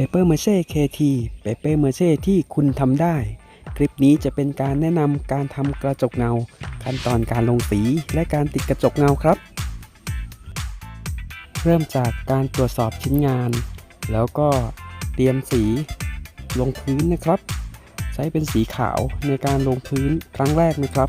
Paper m a c h e KT Paper m a c h e ที่คุณทำได้ คลิปนี้จะเป็นการแนะนำการทำกระจกเงา ขั้นตอนการลงสีและการติดกระจกเงาครับ เริ่มจากการตรวจสอบชิ้นงาน แล้วก็เตรียมสีลงพื้นนะครับ ใช้เป็นสีขาวในการลงพื้นครั้งแรกนะครับ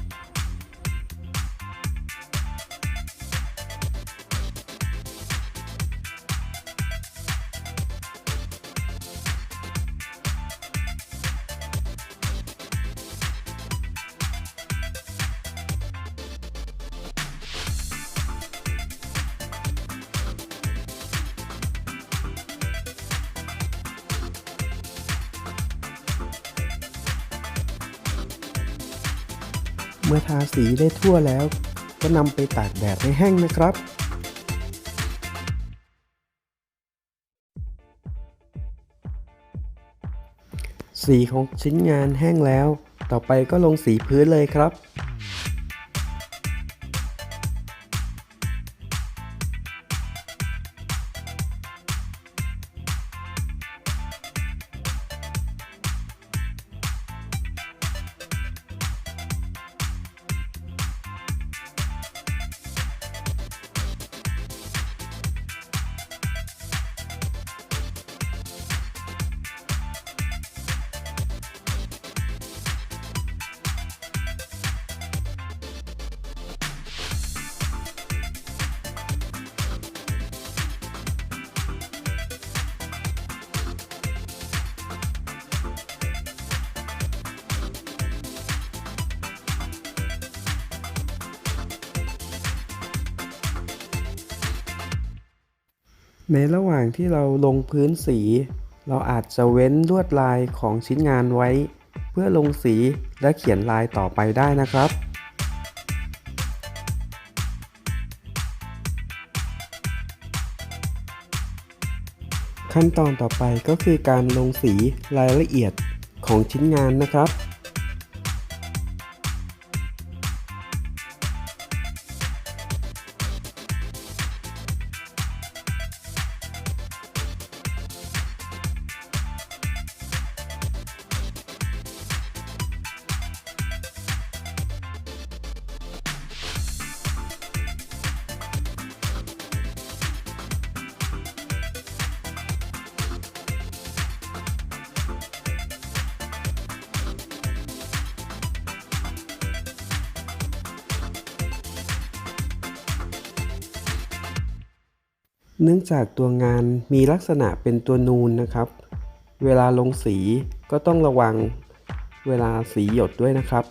เมื่อทาสีได้ทั่วแล้ว ก็นำไปตากแดดให้แห้งนะครับ สีของชิ้นงานแห้งแล้ว ต่อไปก็ลงสีพื้นเลยครับ ในระหว่างที่เราลงพื้นสี เราอาจจะเว้นลวดลายของชิ้นงานไว้ เพื่อลงสีและเขียนลายต่อไปได้นะครับขั้นตอนต่อไปก็คือการลงสีรายละเอียดของชิ้นงานนะครับ เนื่องจากตัวงานมีลักษณะเป็นตัวนูนนะครับ เวลาลงสีก็ต้องระวังเวลาสีหยดด้วยนะครับ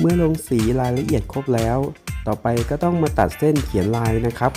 เมื่อลงสีรายละเอียดครบแล้ว ต่อไปก็ต้องมาตัดเส้นเขียนลายนะครับ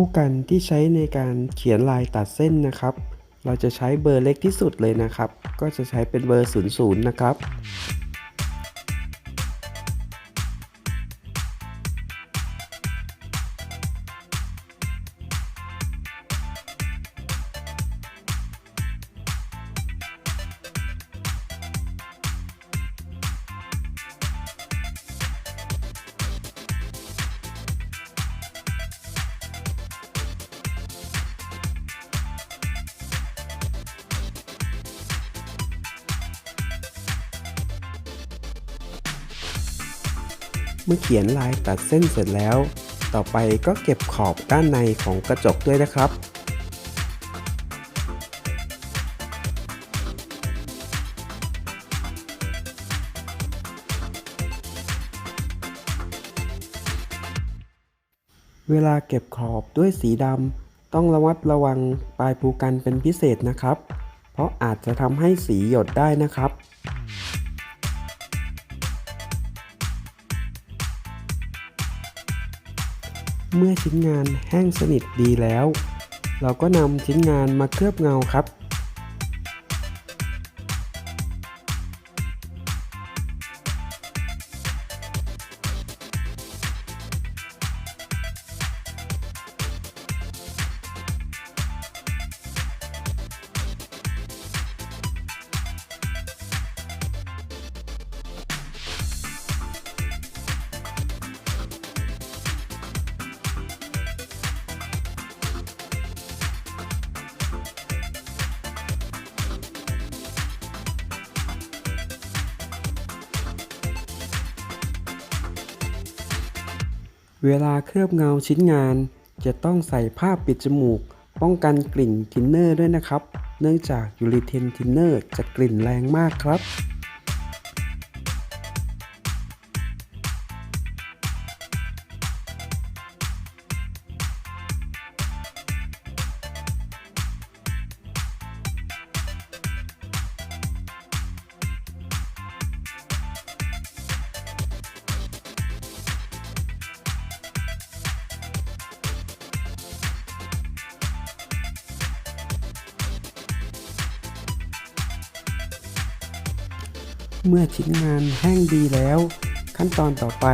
ผู้กันที่ใช้ในการเขียนลายตัดเส้นนะครับ เราจะใช้เบอร์เล็กที่สุดเลยนะครับ ก็จะใช้เป็นเบอร์ 00 นะครับ มื่อเขียนลายตัดเส้นเสร็จแล้ว ต่อไปก็เก็บขอบด้านในของกระจกด้วยนะครับเวลาเก็บขอบด้วยสีดำต้องระมัดระวังปลายภูกันเป็นพิเศษนะครับ เพราะอาจจะทำให้สีหยดได้นะครับ เมื่อชิ้นงานแห้งสนิทดีแล้ว เราก็นำชิ้นงานมาเคลือบเงาครับ เวลาเคลือบเงาชิ้นงาน จะต้องใส่ผ้าปิดจมูก ป้องกันกลิ่นทินเนอร์ด้วยนะครับ เนื่องจากยูริเทนทินเนอร์จะกลิ่นแรงมากครับ เมื่อชิ้นงานแห้งดีแล้ว ขั้นตอนต่อไป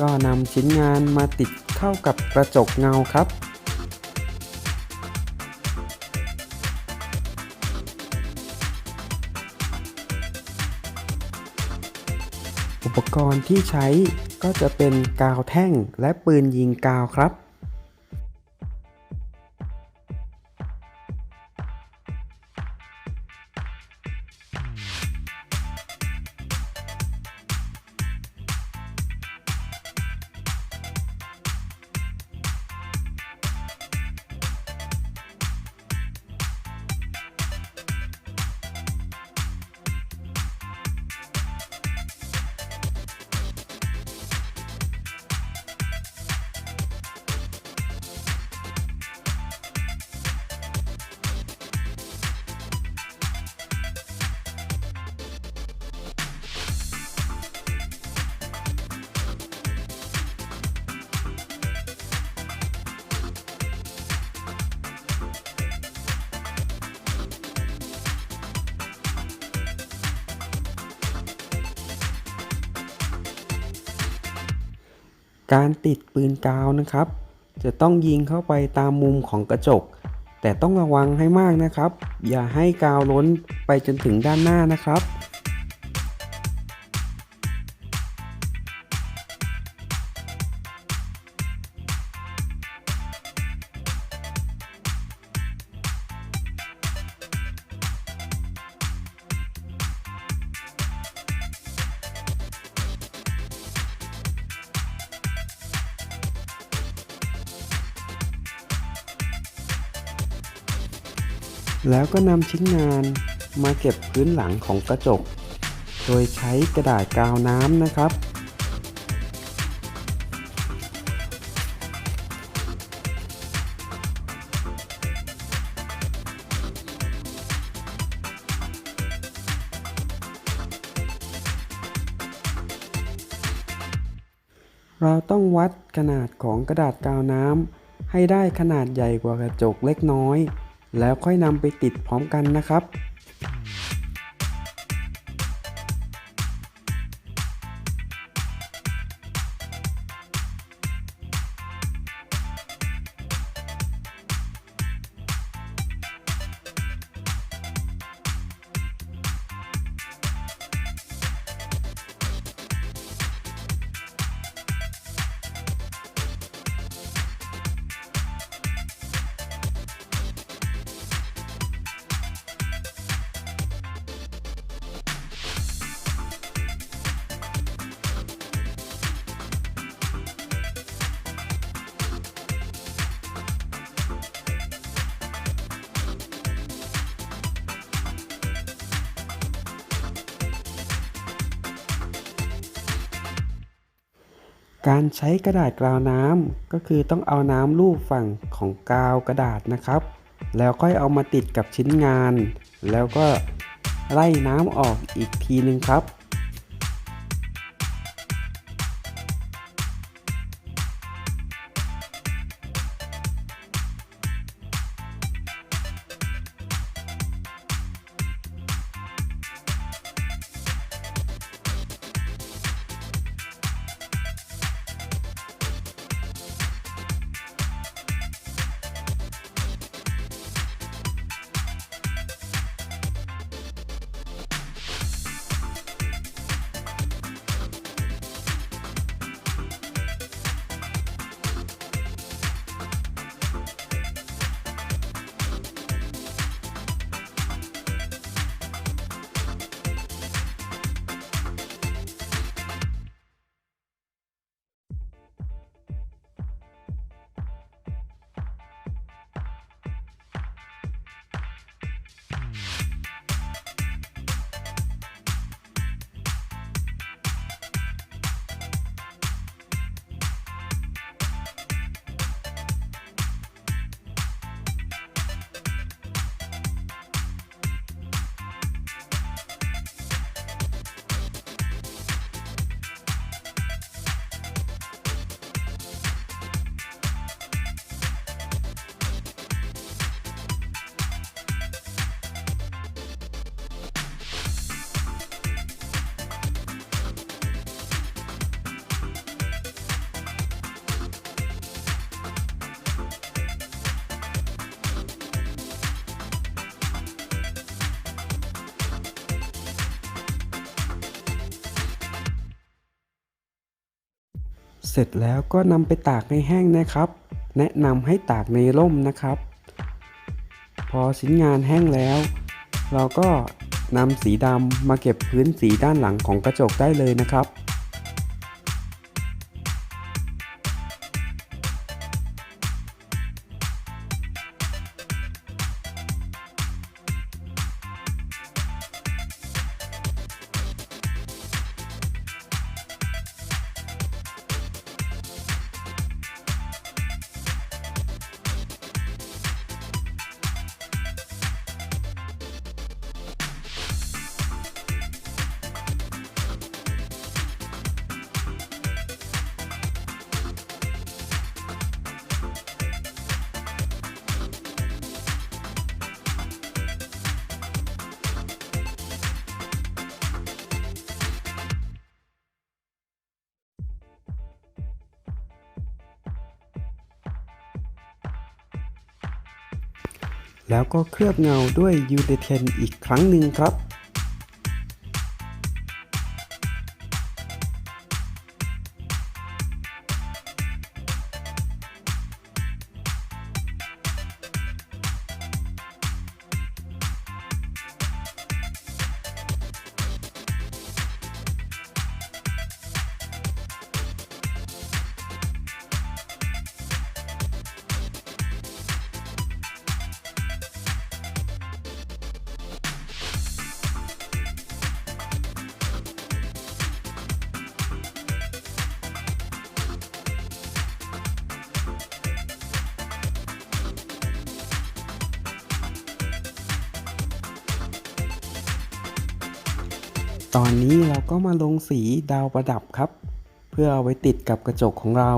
ก็นำชิ้นงานมาติดเข้ากับกระจกเงาครับอุปกรณ์ที่ใช้ก็จะเป็นกาวแท่งและปืนยิงกาวครับ การติดปืนกาวนะครับ จะต้องยิงเข้าไปตามมุมของกระจก แต่ต้องระวังให้มากนะครับ อย่าให้กาวล้นไปจนถึงด้านหน้านะครับ แล้วก็นำชิ้นงานมาเก็บพื้นหลังของกระจก โดยใช้กระดาษกาวน้ำนะครับ เราต้องวัดขนาดของกระดาษกาวน้ำให้ได้ขนาดใหญ่กว่ากระจกเล็กน้อย แล้วค่อยนำไปติดพร้อมกันนะครับ การใช้กระดาษกราวน้ำก็คือต้องเอาน้ำลูบฝั่งของกาวกระดาษนะครับ แล้วค่อยเอามาติดกับชิ้นงาน แล้วก็ไล่น้ำออกอีกทีนึงครับ เสร็จแล้วก็นำไปตากในแห้งนะครับ แนะนำให้ตากในร่มนะครับ พอชิ้นงานแห้งแล้ว เราก็นำสีดำมาเก็บพื้นสีด้านหลังของกระจกได้เลยนะครับ แล้วก็เคลือบเงาด้วยยูเดเทนอีกครั้งหนึ่งครับ ตอนนี้เราก็มาลงสีดาวประดับครับ เพื่อเอาไว้ติดกับกระจกของเรา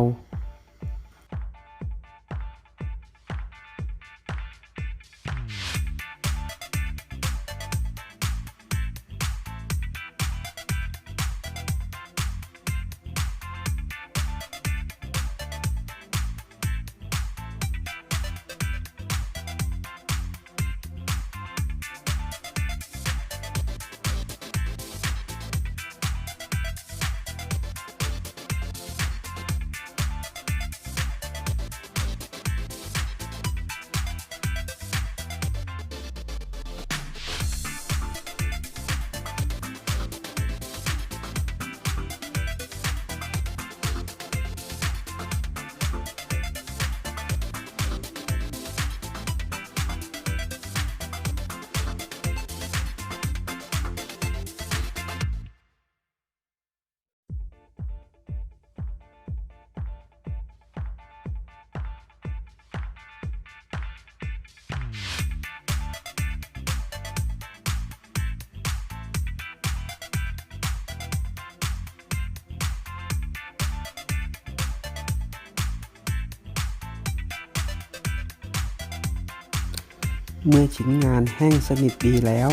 เมื่อชิ้นงานแห้งสนิทดีแล้ว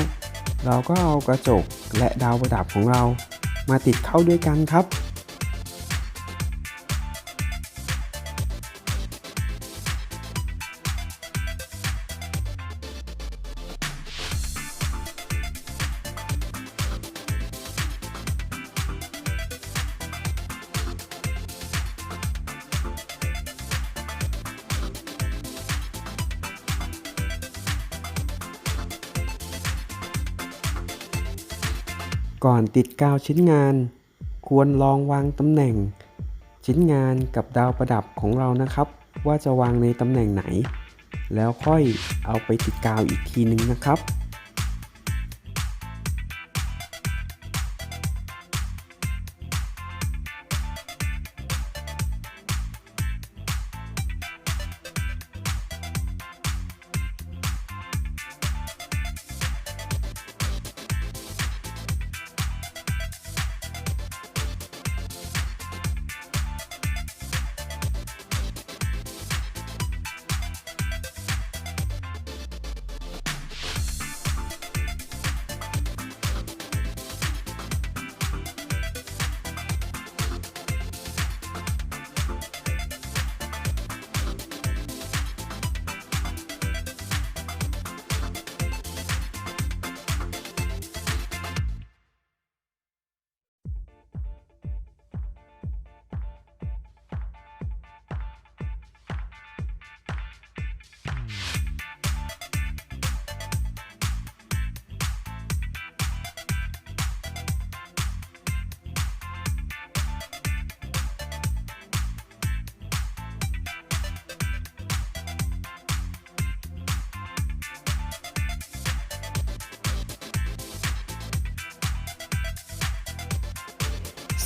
เราก็เอากระจกและดาวประดับของเรา มาติดเข้าด้วยกันครับ ก่อนติดกาวชิ้นงาน ควรลองวางตำแหน่ง ชิ้นงานกับดาวประดับของเรานะครับ ว่าจะวางในตำแหน่งไหน แล้วค่อยเอาไปติดกาวอีกทีนึงนะครับ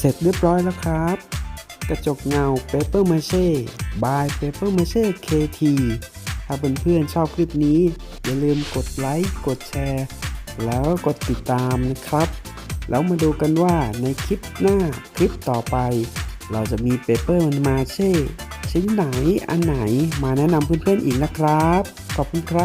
สร็จเรียบร้อยแล้วครับ กระจกเงา Paper Mache by Paper Mache KT ถ้าเพื่อนๆชอบคลิปนี้ อย่าลืมกดไลค์ กดแชร์ แล้วกดติดตามนะครับ แล้วมาดูกันว่าในคลิปหน้าคลิปต่อไป เราจะมี Paper Mache ชิ้นไหนอันไหนมาแนะนำเพื่อนๆอีกนะครับ ขอบคุณครับ